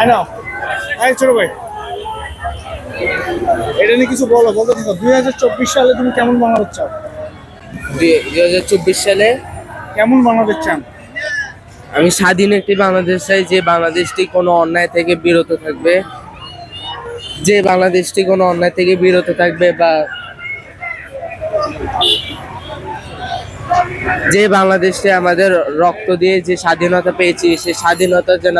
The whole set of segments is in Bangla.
I know. এই ছোট ভাই। এটা নিয়ে কিছু বলো বলতে থাকো দুই হাজার চব্বিশ সালে তুমি কেমন বাংলাদেশ চাও? দুই হাজার চব্বিশ সালে কেমন বাংলাদেশ চান? আমি স্বাধীন একটি বাংলাদেশ চাই যে বাংলাদেশটি কোনো অন্যায় থেকে বিরত থাকবে। যে বাংলাদেশটি কোনো অন্যায় থেকে বিরত থাকবে বা যে বাংলাদেশে আমাদের রক্ত দিয়ে যে স্বাধীনতা পেয়েছি সেই স্বাধীনতা যেন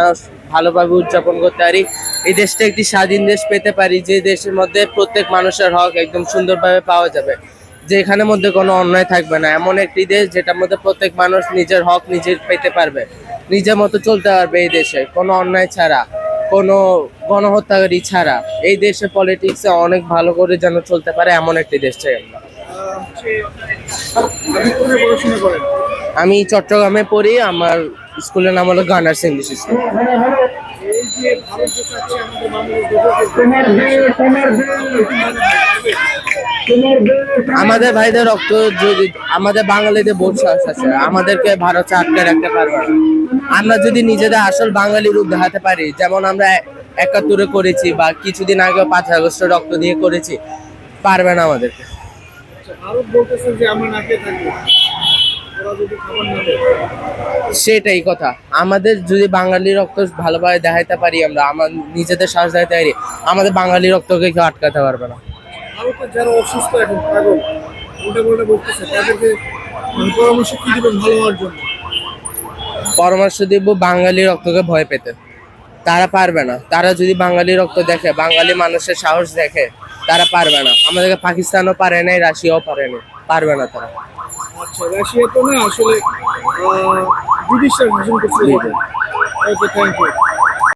ভালোভাবে উদযাপন করতে পারি। এই দেশটা একটি স্বাধীন দেশ পেতে পারি, যে দেশের মধ্যে প্রত্যেক মানুষের হক একদম সুন্দরভাবে পাওয়া যাবে। যেখানের মধ্যে কোনো অন্যায় থাকবে না। এমন একটি দেশ যেটার মধ্যে প্রত্যেক মানুষ নিজের হক নিজে পেতে পারবে। নিজের মতো চলতে পারবে এই দেশে। কোনো অন্যায় ছাড়া, কোনো গণহত্যাকারী ছাড়া। এই দেশে পলিটিক্সে অনেক ভালো করে যেন চলতে পারে এমন একটি দেশ চাই আমরা। পড়াশোনা করেন? আমি চট্টগ্রামে পড়ি আমার স্কুলের নাম হলো গানার্স ইংলিশ স্কুল আমাদের ভাইদের রক্ত যদি আমাদের বাঙালিদের সাহস আছে আমাদেরকে ভারত আটকে রাখতে পারবে আমরা যদি নিজেদের আসল বাঙালি রূপ দেখাতে পারি যেমন আমরা একাত্তরে করেছি বা কিছুদিন আগে পাঁচ আগস্ট রক্ত দিয়ে করেছি পারবে না আমাদেরকে। ভারত বলতেছে যে আমরা না খেয়ে থাকব। ওরা যদি খাবার না দেয়? সেটাই কথা। আমাদের যদি বাঙালি রক্ত ভালোভাবে দেখাইতে পারি আমরা আমার নিজেদের সাহস দেখাতে পারি আমাদের বাঙালি রক্তকে কেউ আটকাতে পারবে না। যারা অসুস্থ এখন পাগল উল্টা পাল্টা বলতেছে তাদেরকে পরামর্শ কি দিবেন ভালো হওয়ার জন্য? পরামর্শ দিব বাঙালি রক্তকে ভয় পেতে। তারা পারবে না। তারা যদি বাঙালি রক্ত দেখে বাঙালি মানুষের সাহস দেখে তারা পারবে না। আমাদেরকে পাকিস্তানও পারে নাই রাশিয়াও পারে নাই। পারবে না তারা। আচ্ছা রাশিয়া তো না আসলে ব্রিটিশরা শাসন করছিল। Okay thank you